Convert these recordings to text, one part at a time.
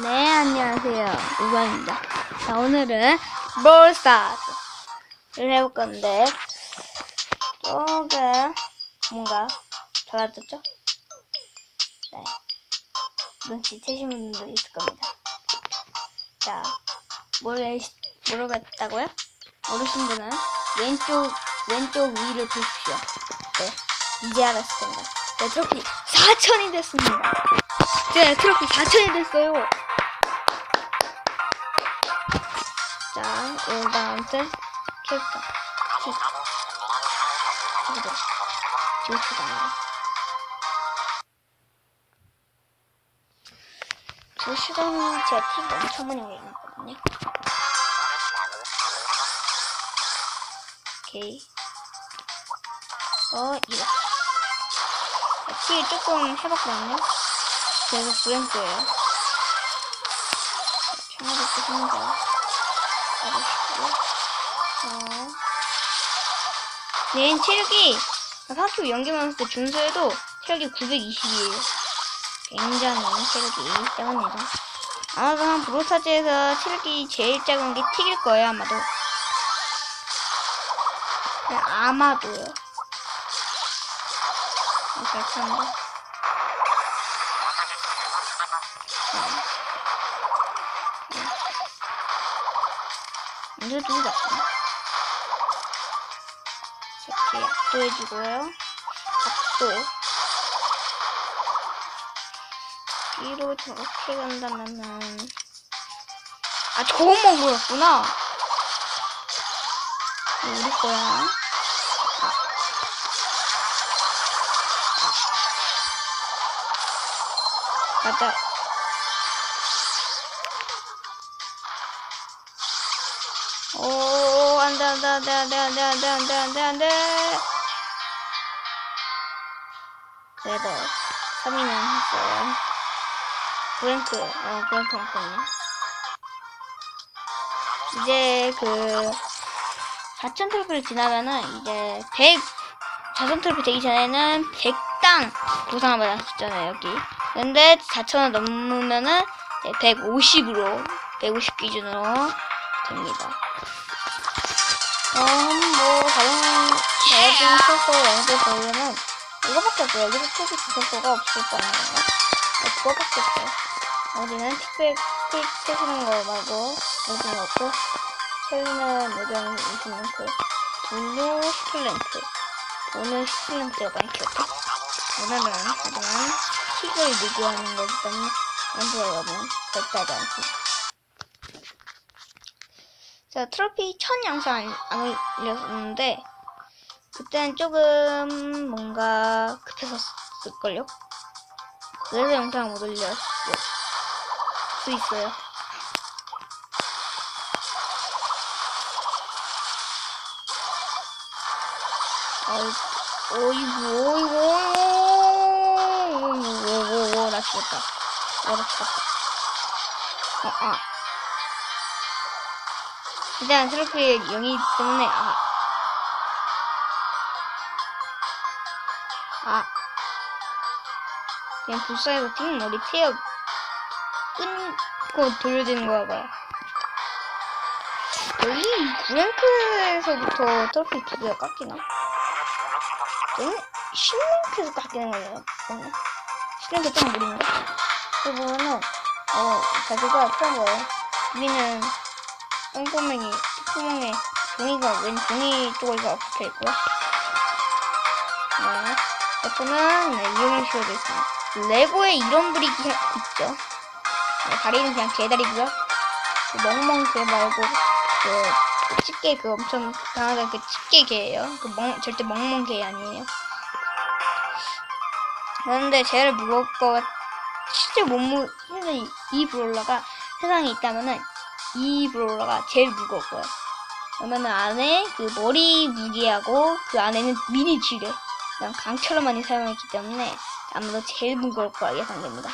네, 안녕하세요. 우관입니다. 자, 오늘은 볼스타즈를 해볼 건데, 조금, 뭔가, 달라졌죠? 네. 눈치채신 분들도 있을 겁니다. 자, 모르, 모르겠다고요? 모르신 분은 왼쪽, 왼쪽 위를 보십시오. 네. 이제 알았을 겁니다. 네, 트로피 4천이 됐습니다. 네, 트로피 4천이 됐어요. 자, 일단 아무튼 캐릭터 키 키도 지우치가 않아요. 두 시간이 제가 팁 엄청 많이 올려놨거든요. 오케이. 어, 이거. 티 조금 해봤거든요. 그래서 브랜드예요. 청아도 뜨습니다. 얘는 체력이 했을 때 준수해도 체력이 920이에요. 굉장히 체력이 작습니다. 아마도 한 브로스타즈에서 체력이 제일 작은 게 틱일 거예요, 아마도. 네, 아마도요. 아, 괜찮은데. 이제 두개 잡고. 이렇게 약도 해주고요. 밥도. 뒤로 저렇게 간다면은. 아, 저것만 보였구나. 우리 거야. 아. 아. 맞아. 안 돼, 안 돼, 안 돼, 안 돼, 안 돼, 안 돼, 안 돼, 안 돼, 안 돼. 그래도 3위는 했어요. 브랭크, 어, 브랭크 맞거든요. 이제 그, 4천 트로피를 지나면은 이제 100, 4천 트로피 되기 전에는 100당 보상을 있잖아요, 여기. 근데 4천을 넘으면은 150으로, 150 기준으로 됩니다. 어, 뭐, 다른, 다른 소스 영재 보려면, 이거밖에 없어요. 여기서 특히 주소가 없을 거 아니에요. 네, 그거밖에 없어요. 어디는 틱백, 틱, 채시는 거 말고, 거 없고, 셀리나 모델 20랭크, 블루 스플랭크, 오늘 스플랭크가 많이 귀엽다. 오늘은, 하지만, 틱을 누구하는 거기 때문에, 안드로이 여러분, 절대 하지 않습니다. 제가 트로피 천 영상 안, 안 올렸었는데 그때는 조금 뭔가 급했었을걸요? 그래서 영상을 못 올렸을 수 있어요. 어이, 어이구, 어이구, 어이구, 어이구, 어이구, 나 죽었다. 어, 나 죽었다. 어, 아. 일단 트로피의 영이 때문에 아. 아. 그냥 불쌍해서 팀 머리 태어 끊고 돌려지는 거야 봐요. 여기 9랭크에서부터 트로피 두 개가 깎이나? 저는 10랭크에서 깎이는 거예요. 저는 10랭크 좀 무리인가? 보면은 어 자기가 필요한 거예요. 여기는 똥구멍이, 구멍에 종이가, 왼 종이 쪼가리가 붙어 있고요. 네. F는 네, 이용을 씌워져 있습니다. 레고에 이런 브릭이 있죠. 네, 다리는 그냥 개다리고요. 그 멍멍 개 말고, 그, 그 집게 그 엄청 강하던 그 집게 개예요. 그 멍, 절대 멍멍 개 아니에요. 그런데 제일 무거울 것 같, 실제 몸무, 실제 이, 이 브롤러가 세상에 있다면은 이 브롤러가 제일 무거울 거예요. 그러면은 안에 그 머리 무게하고 그 안에는 미니 지뢰, 그냥 강처럼 많이 사용했기 때문에 아무래도 제일 무거울 거라 예상됩니다.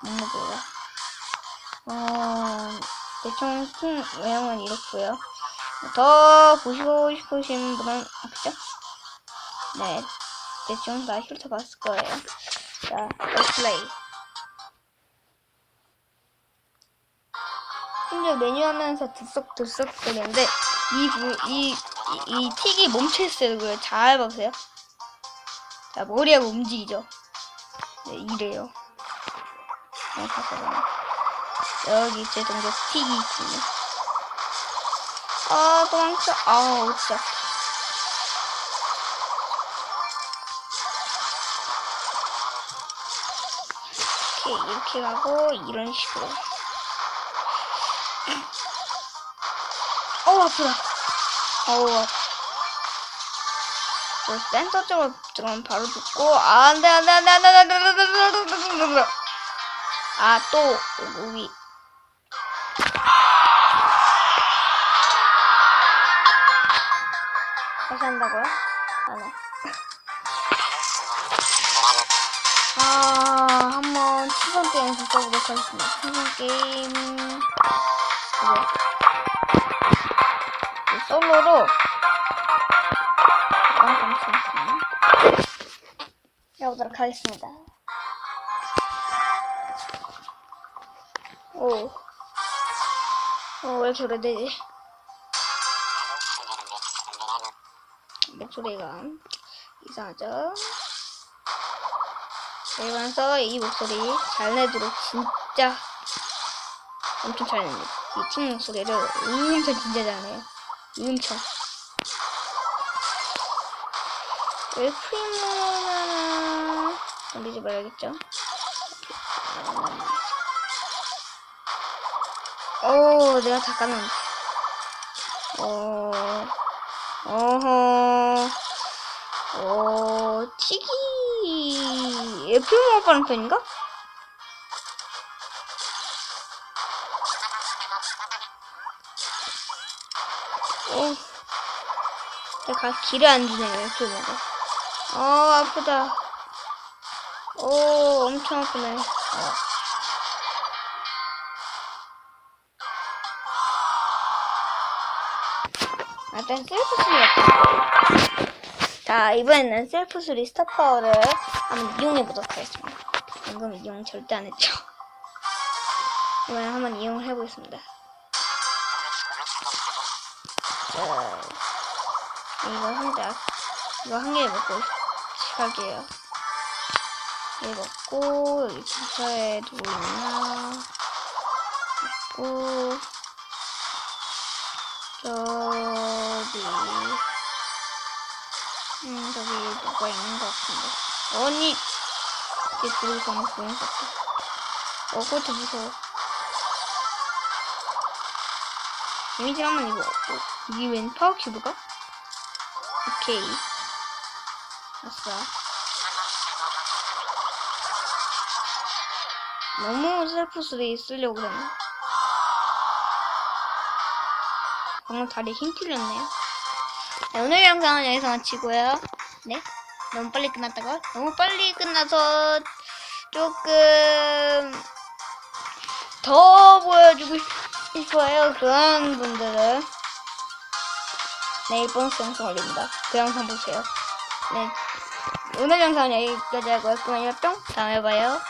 몸무게가. 어, 대충 스킨 외형은 이렇고요. 더 보시고 싶으신 분은 아, 그죠? 네, 대충 다 훑어봤을 거예요. 자, 플레이. 심지어 메뉴 하면서 들썩들썩 거리는데 이, 부- 이, 이, 이 틱이 멈춰 있어요. 그걸 잘 보세요. 자, 머리하고 움직이죠. 네, 이래요. 네. 여기 제 동작 틱이 있군요. 아, 도망쳐. 아, 진짜. 이렇게, 이렇게 가고, 이런 식으로. 어우, 아프다. 어우, 아파. 저 센터 쪽으로 들어가면 바로 죽고, 아, 안 돼, 안 돼, 안 돼, 안 돼, 안 돼, 안 돼, 안 돼, 안 돼, 안 돼, 안 돼, 안 돼. 아, 또, 여기. 다시 한다고요? 안 해. 아, 한번 추선 게임에서 써보도록 하겠습니다. 추선 게임. 그거. 잠시만요. 해보도록 하겠습니다. 오. 어, 왜 이렇게 오래되지? 목소리가 이상하죠? 이러면서 이 목소리 잘 내도록 진짜 엄청 잘 냅니다. 이팀 목소리를 엄청 진짜 잘 내요. 뭉쳐. 엘프이모나나 건드지 말아야겠죠? 오, 내가 잠깐만. 어, 어허, 어, 치기. 엘프이모 오빠랑 편인가? 내가 길을 안 주네요, 프리모가. 어, 아프다. 오, 엄청 아프네. 어. 아, 일단 셀프 할게요. 자, 이번에는 셀프 수리 스타 파워를 한번 이용해 보도록 하겠습니다. 방금 이용 절대 안 했죠. 이번에 한번 이용을 해보겠습니다. 자, 이거 한 개, 이거 한 개 먹고 시작할게요. 이거 먹고, 여기 근처에 누구 있나? 있고, 저기, 음, 저기 누가 있는 것 같은데. 언니! 이게 들고 가면 보인 것 같아. 어, 그것도 무서워. 이미지 한번 이거, 어, 이게 웬 파워 큐브가? 오케이. 아싸. 너무 셀프 수리 쓰려고 그랬나? 방금 다리 힘 뚫렸네요. 네, 오늘 영상은 여기서 마치고요. 네? 너무 빨리 끝났다고? 너무 빨리 끝나서 조금 더 보여주고 싶어요. 그런 분들은 내일 보너스 영상 올립니다. 그 영상 보세요. 네. 오늘 영상은 여기까지 하고요. 그만 뿅 다음에 봐요.